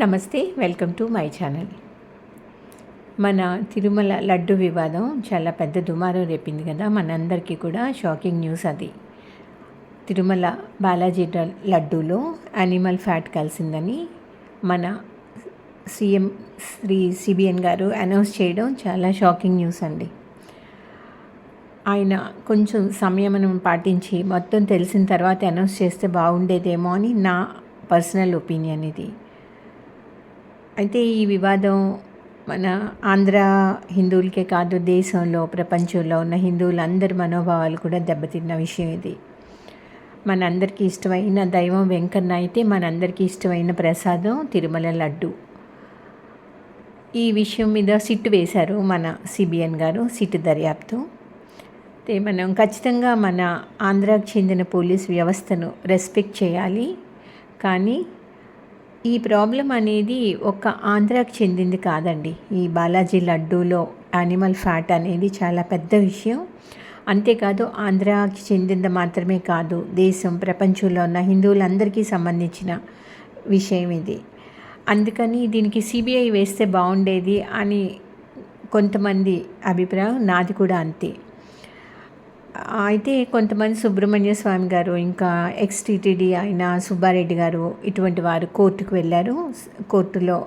నమస్తే welcome to my channel. మన తిరుమల లడ్డు వివాదం చాలా పెద్ద దుమారం రేపింది కదా మనందరికీ కూడా షాకింగ్ న్యూస్ అది. తిరుమల బాలాజీ లడ్డూలో యానిమల్ ఫ్యాట్ కలిసిందని మన సీఎం శ్రీ సిబిఎన్ గారు అనౌన్స్ చేయడం చాలా షాకింగ్ న్యూస్ అండి. ఆయన కొంచెం సంయమనం పాటించి మొత్తం తెలిసిన తర్వాత అనౌన్స్ చేస్తే బాగుండేదేమో అని నా పర్సనల్ ఒపీనియన్ ఇది. అయితే ఈ వివాదం మన ఆంధ్ర హిందువులకే కాదు దేశంలో ప్రపంచంలో ఉన్న హిందువులందరి మనోభావాలు కూడా దెబ్బతిన్న విషయం ఇది. మనందరికీ ఇష్టమైన దైవం వెంకన్న అయితే మనందరికీ ఇష్టమైన ప్రసాదం తిరుమల లడ్డు. ఈ విషయం మీద సిట్టు వేశారు మన సిబిఎన్ గారు సిట్టు దర్యాప్తు. అయితే మనం ఖచ్చితంగా మన ఆంధ్రాకు చెందిన పోలీస్ వ్యవస్థను రెస్పెక్ట్ చేయాలి. కానీ ఈ ప్రాబ్లం అనేది ఒక ఆంధ్రాకి చెందింది కాదండి. ఈ బాలాజీ లడ్డూలో యానిమల్ ఫ్యాట్ అనేది చాలా పెద్ద విషయం. అంతేకాదు ఆంధ్రాకి చెందింది మాత్రమే కాదు దేశం ప్రపంచంలో ఉన్న హిందువులందరికీ సంబంధించిన విషయం ఇది. అందుకని దీనికి సిబిఐ వేస్తే బాగుండేది అని కొంతమంది అభిప్రాయం నాది కూడా అంతే. అయితే కొంతమంది సుబ్రహ్మణ్య స్వామి గారు ఇంకా ఎక్స్ టీటీడీ అయిన సుబ్బారెడ్డి గారు ఇటువంటి వారు కోర్టుకు వెళ్ళారు. కోర్టులో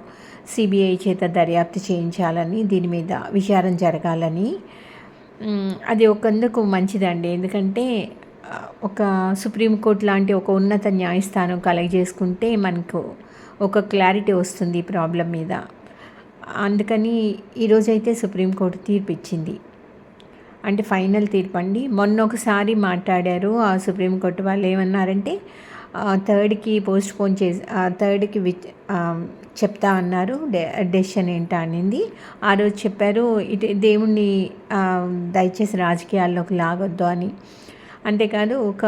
సిబిఐ చేత దర్యాప్తు చేయించాలని దీని మీద విచారణ జరగాలని. అది ఒకందుకు మంచిదండి. ఎందుకంటే ఒక సుప్రీంకోర్టు లాంటి ఒక ఉన్నత న్యాయస్థానం కలగజేసుకుంటే మనకు ఒక క్లారిటీ వస్తుంది ఈ ప్రాబ్లం మీద. అందుకని ఈరోజైతే సుప్రీంకోర్టు తీర్పు ఇచ్చింది అంటే ఫైనల్ తీర్పు అండి. మొన్న ఒకసారి మాట్లాడారు ఆ సుప్రీంకోర్టు వాళ్ళు ఏమన్నారంటే థర్డ్కి పోస్ట్ పోన్ చేసి థర్డ్కి విచ్ చెప్తా అన్నారు. డెసిషన్ ఏంటా అనింది. ఆ రోజు చెప్పారు ఇటు దేవుణ్ణి దయచేసి రాజకీయాల్లోకి లాగొద్దు అని. అంతేకాదు ఒక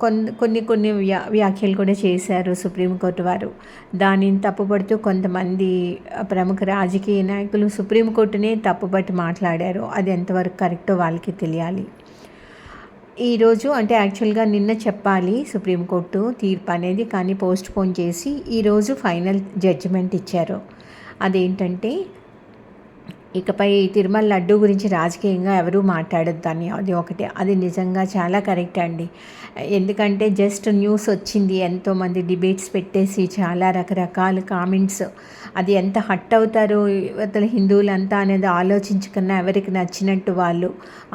కొన్ని కొన్ని కొన్ని వ్యా వ్యాఖ్యలు కూడా చేశారు సుప్రీంకోర్టు వారు. దానిని తప్పుపడుతూ కొంతమంది ప్రముఖ రాజకీయ నాయకులు సుప్రీంకోర్టునే తప్పుపట్టి మాట్లాడారు. అది ఎంతవరకు కరెక్టో వాళ్ళకి తెలియాలి. ఈరోజు అంటే యాక్చువల్గా నిన్న చెప్పాలి సుప్రీంకోర్టు తీర్పు అనేది కానీ పోస్ట్ పోన్ చేసి ఈరోజు ఫైనల్ జడ్జిమెంట్ ఇచ్చారు. అదేంటంటే ఇకపై తిరుమల లడ్డు గురించి రాజకీయంగా ఎవరూ మాట్లాడొద్దని అది ఒకటి. అది నిజంగా చాలా కరెక్ట్ అండి. ఎందుకంటే జస్ట్ న్యూస్ వచ్చింది. ఎంతోమంది డిబేట్స్ పెట్టేసి చాలా రకరకాల కామెంట్స్ అది ఎంత హట్ అవుతారో అతను హిందువులంతా అనేది ఆలోచించకన్నా ఎవరికి నచ్చినట్టు వాళ్ళు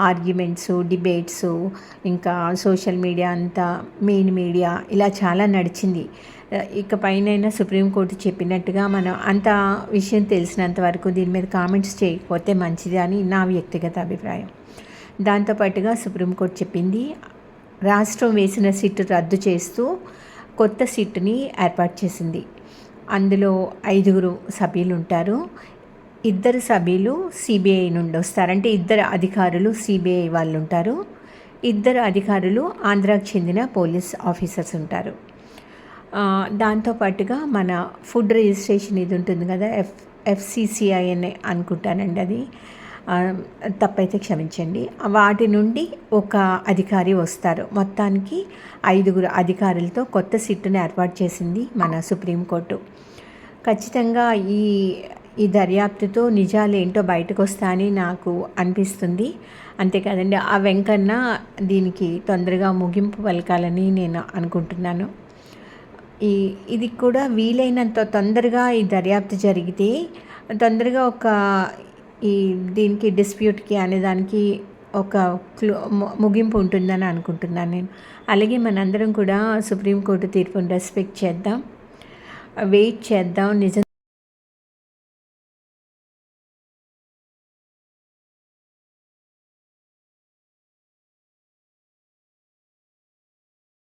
ఆర్గ్యుమెంట్స్ డిబేట్స్ ఇంకా సోషల్ మీడియా అంతా మెయిన్ మీడియా ఇలా చాలా నడిచింది. ఇక పైన సుప్రీంకోర్టు చెప్పినట్టుగా మనం అంత విషయం తెలిసినంత వరకు దీని మీద కామెంట్స్ చేయకపోతే మంచిది అని నా వ్యక్తిగత అభిప్రాయం. దాంతోపాటుగా సుప్రీంకోర్టు చెప్పింది రాష్ట్రం వేసిన సిట్ రద్దు చేస్తూ కొత్త సిట్టుని ఏర్పాటు చేసింది. అందులో ఐదుగురు సభ్యులు ఉంటారు. ఇద్దరు సభ్యులు సిబిఐ నుండి వస్తారు. అంటే ఇద్దరు అధికారులు సిబిఐ వాళ్ళు ఉంటారు. ఇద్దరు అధికారులు ఆంధ్రాకు చెందిన పోలీస్ ఆఫీసర్స్ ఉంటారు. దాంతోపాటుగా మన ఫుడ్ రిజిస్ట్రేషన్ ఇది ఉంటుంది కదా ఎఫ్ ఎఫ్సిసిఐ అని అనుకుంటానండి అది. తప్పైతే క్షమించండి. వాటి నుండి ఒక అధికారి వస్తారు. మొత్తానికి ఐదుగురు అధికారులతో కొత్త సిట్టును ఏర్పాటు చేసింది మన సుప్రీంకోర్టు. ఖచ్చితంగా ఈ ఈ దర్యాప్తుతో నిజాలు ఏంటో బయటకు వస్తాయని నాకు అనిపిస్తుంది. అంతేకాదండి ఆ వెంకన్న దీనికి తొందరగా ముగింపు పలకాలని నేను అనుకుంటున్నాను. ఈ ఇది కూడా వీలైనంత తొందరగా ఈ దర్యాప్తు జరిగితే తొందరగా ఒక ఈ దీనికి డిస్ప్యూట్కి అనే దానికి ఒక క్లో ముగింపు ఉంటుందని అనుకుంటున్నాను నేను. అలాగే మనందరం కూడా సుప్రీంకోర్టు తీర్పును రెస్పెక్ట్ చేద్దాం. వెయిట్ చేద్దాం. నిజం